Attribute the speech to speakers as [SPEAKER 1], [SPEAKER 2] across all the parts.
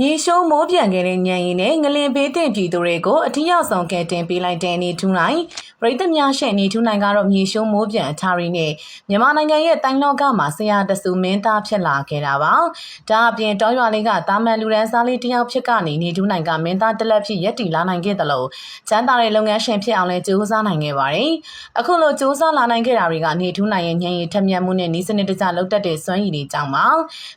[SPEAKER 1] မြေရှုံးမိုးပြန်ခဲ့တဲ့ညံရင်နဲ့ငလင်ဘေးတင်ပြည်သူတွေကိုအထီးရောက်ဆုံးကဲတင်ပေးလိုက်တဲ့အနေထူးနိုင်ပြည်သူများရှေ့အနေထူးနိုင်ကတော့မြေရှုံးမိုးပြန်အထာရီနဲ့မြန်မာနိုင်ငံရဲ့တိုင်းလောကမှာဆရာတဆူမင်းသားဖြစ်လာခဲ့တာပါဒါအပြင်တောရွာလေးကတာမန်လူရန်စားလေးတယောက်ဖြစ်ကနေနေထူးနိုင်ကမင်းသားတစ်လက်ဖြစ်ရက်တီလာနိုင်ခဲ့တယ်လို့ချမ်းသာတဲ့လုပ်ငန်းရှင်ဖြစ်အောင်လဲကြိုးစားနိုင်ခဲ့ပါတယ်အခုလိုကြိုးစားလာနိုင်ခဲ့တာတွေကနေထူးနိုင်ရဲ့ညံရင်ထက်မြက်မှုနဲ့နီးစနစ်တကျလောက်တက်တဲ့စွမ်းရည်တွေကြောင့်ပါ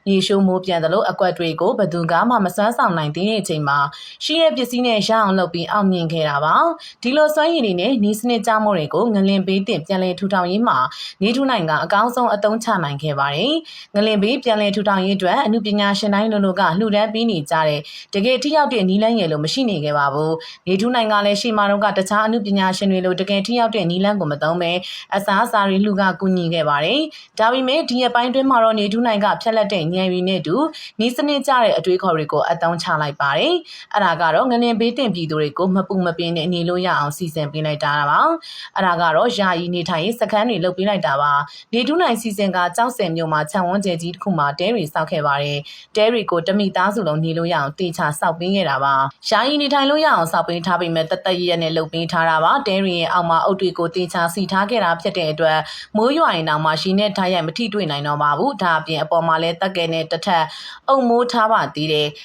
[SPEAKER 1] မြေရှုံးမိုးပြန်တယ်လို့အကွက်တွေကိုဘသူကမှမစွမ်းဆောင်နိုင်သေးတဲ့အချိန်မှာရှိတဲ့ပစ္စည်းနဲ့ရအောင်လုပ်ပြီးအောင်မြင်ခဲ့တာပါဒီလိုစွမ်းရည်တွေနဲ့နီးစနစ်ကြမှုတွေကိုငလင်ဘေးတင်ပြန်လည်ထူထောင်ရေးမှာနေထူနိုင်ကအကောင်းဆုံးအသုံးချနိုင်ခဲ့ပါတယ်ငလင်ဘေးပြန်လည်ထူထောင်ရေးအတွက်အမှုပညာရှင်တိုင်းလူလူကလှူဒန်းပေးနေကြတဲ့တကယ်ထိရောက်တဲ့နီးလန်းရည်လို့မရှိနေခဲ့ပါဘူးနေထူနိုင်ကလည်းရှေ့မှာတော့ကတခြားအမှုပညာရှင်တွေလိုတကယ်ထိရောက်တဲ့နီးလန်းကိုမသုံးဘဲအစားအစာတွေလှူကကူညီခဲ့ပါတယ်ဒါပေမဲ့ဒီအပိုင်းတွင်းမှာတော့နေထူနိုင်ကဖြက်လက်တဲ့ညံရီနဲ့တူနီးစနစ်ကြတဲ့အတွေးခေါ်တွေကိုအသုံးချလိုက်ပါတယ်။အဲ့ဒါကတော့ငလင်ဘေးတင်ပြည်သူတွေကိုမပူမပင်းနဲ့နေလို့ရအောင်စီစဉ်ပေးလိုက်တာပါ။အဲ့ဒါကတော့ယာယီနေထိုင်ရေးစခန်းတွေလုပ်ပေးလိုက်တာပါ။နေထူးနိုင်စီစဉ်ကကြောက်စင်မြို့မှာခြံဝန်းကျဲကြီးတစ်ခုမှာတဲရီစောက်ခဲ့ပါတယ်။တဲရီကိုတမိသားစုလုံးနေလို့ရအောင်တေချာစောက်ပေးခဲ့တာပါ။ယာယီနေထိုင်လို့ရအောင်စောက်ပေးထားပေမဲ့တသက်ရရက်နဲ့လုပ်ပေးထားတာပါ။တဲရီရဲ့အောက်မှာအုတ်တွေကိုတေချာစီထားခဲ့တာဖြစ်တဲ့အတွက်မိုးရွာရင်တောင်မှရှီနဲ့ထားရိုက်မထိတွေ့နိုင်တော့ပါဘူး။ဒါအပြင်အပေါ်မှာလည်းတက်ကဲနဲ့တစ်ထပ်အုံမိုးထားပါသေးတယ်။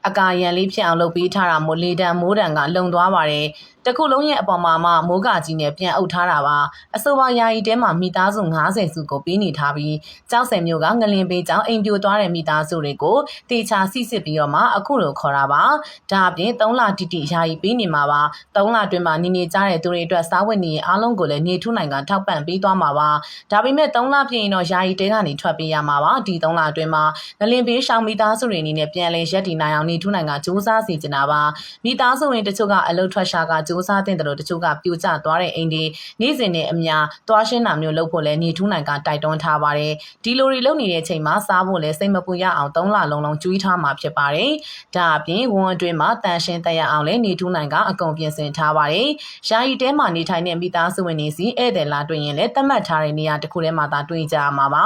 [SPEAKER 1] အကာရန်လေးဖြစ်အောင်လုပ်ပေးထားတာမို့လေတံမိုးတံကလုံသွားပါတယ်တခုလုံးရဲ့အပေါ်မှာမှမိုးကကြီးနဲ့ပြန်အုပ်ထားတာပါအဆိုပါယာယီတဲမှာမိသားစု90စုကိုပေးနေထားပြီးကြောက်စင်မျိုးကငလင်ပေးကြောင်းအိမ်ပြိုသွားတဲ့မိသားစုတွေကိုတေချာစီစစ်ပြီးတော့မှအခုလိုခေါ်တာပါဒါအပြင်3လတိတိယာယီပေးနေမှာပါ3လတွင်မှာနေနေကြတဲ့သူတွေအတွက်စားဝတ်နေအားလုံးကိုလည်းနေထုနိုင်ကထောက်ပံ့ပေးသွားမှာပါဒါပေမဲ့3လပြည့်ရင်တော့ယာယီတဲကနေထွက်ပေးရမှာပါဒီ3လအတွင်းမှာငလင်ပေးရှောင်မိသားစုတွေအနေနဲ့ပြန်လဲရက်တည်နိုင်အောင်နေထုနိုင်ကစူးစမ်းစီကျင်တာပါမိသားစုဝင်တချို့ကအလုတ်ထွက်ရှာကစူးစမ်းတဲ့တယ်လို့တချို့ကပြိုကျသွားတဲ့အိမ်တွေနေ့စဉ်နဲ့အများသွားရှင်းတာမျိုးလုပ်ဖို့လဲနေထူးနိုင်ကတိုက်တွန်းထားပါတယ်ဒီလိုတွေလုပ်နေတဲ့အချိန်မှာစားဖို့လဲစိတ်မပူရအောင်၃လလုံးလုံးကျွေးထားမှာဖြစ်ပါတယ်ဒါအပြင်ဝန်အတွင်းမှာတန်ရှင်းတက်ရအောင်လဲနေထူးနိုင်ကအကုန်ပြင်ဆင်ထားပါတယ်ယာယီတဲမှာနေထိုင်တဲ့မိသားစုဝင်တွေစီဧည့်သည်လာတွေ့ရင်လဲသတ်မှတ်ထားတဲ့နေရာတစ်ခုထဲမှာသာတွေ့ကြရမှာပါ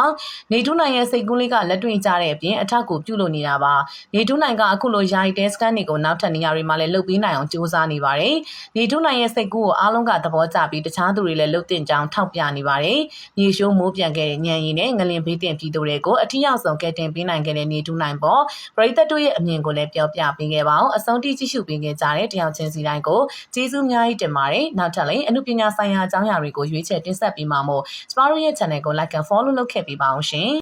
[SPEAKER 1] နေထူးနိုင်ရဲ့စိတ်ကူးလေးကလက်တွေ့ကြတဲ့အပြင်အထက်ကိုပြုလုပ်နေတာပါနေထူးနိုင်ကအခုလိုယာယီတဲစကန်တွေကိုနောက်ထပ်နေရာတွေမှာလည်းလုပ်ပေးနိုင်အောင်ကြိုးစားနေပါတယ်နေထူးနိုင်ရဲ့စိတ်ကူးကိုအားလုံးကသဘောကျပြီးတခြားသူတွေလည်းလှုပ်တင်ကြောင်းထောက်ပြနေပါတယ်။မြေရှိုးမိုးပြန်ခဲ့တဲ့ညံရည်နဲ့ငလင်ဘေးတင်ပြည်သူတွေကိုအထီးရောက်ဆုံးကဲတင်ပေးနိုင်ခဲ့တဲ့နေထူးနိုင်ပေါ်ပရိသတ်တို့ရဲ့အမြင်ကိုလည်းပြောပြပေးခဲ့ပါအောင်အဆုံးထိကြည့်ရှုပေးခဲ့ကြတဲ့တယောက်ချင်းစီတိုင်းကိုကျေးဇူးအများကြီးတင်ပါတယ်။နောက်ထပ်လည်းအမှုပညာဆိုင်ရာအကြောင်းအရာတွေကိုရွေးချယ်တင်ဆက်ပေးမှာမို့စပါရိုရဲ့ channel ကို like and follow လုပ်ခဲ့ပေးပါအောင်ရှင်။